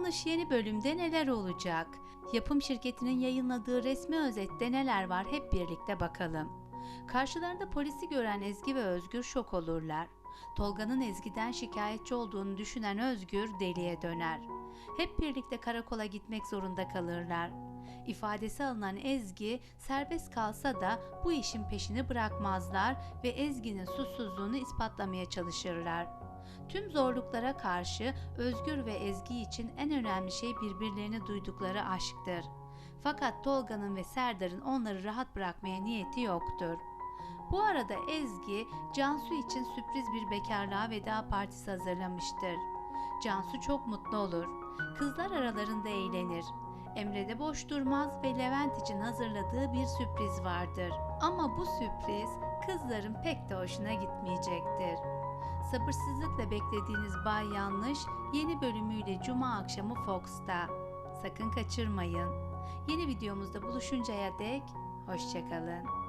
Yanlış yeni bölümde neler olacak? Yapım şirketinin yayınladığı resmi özette neler var hep birlikte bakalım. Karşılarında polisi gören Ezgi ve Özgür şok olurlar. Tolga'nın Ezgi'den şikayetçi olduğunu düşünen Özgür deliye döner. Hep birlikte karakola gitmek zorunda kalırlar. İfadesi alınan Ezgi serbest kalsa da bu işin peşini bırakmazlar ve Ezgi'nin suçsuzluğunu ispatlamaya çalışırlar. Tüm zorluklara karşı Özgür ve Ezgi için en önemli şey birbirlerini duydukları aşktır. Fakat Tolga'nın ve Serdar'ın onları rahat bırakmaya niyeti yoktur. Bu arada Ezgi, Cansu için sürpriz bir bekarlığa veda partisi hazırlamıştır. Cansu çok mutlu olur. Kızlar aralarında eğlenir. Emre de boş durmaz ve Levent için hazırladığı bir sürpriz vardır. Ama bu sürpriz kızların pek de hoşuna gitmeyecektir. Sabırsızlıkla beklediğiniz Bay Yanlış yeni bölümüyle Cuma akşamı Fox'ta. Sakın kaçırmayın. Yeni videomuzda buluşuncaya dek hoşçakalın.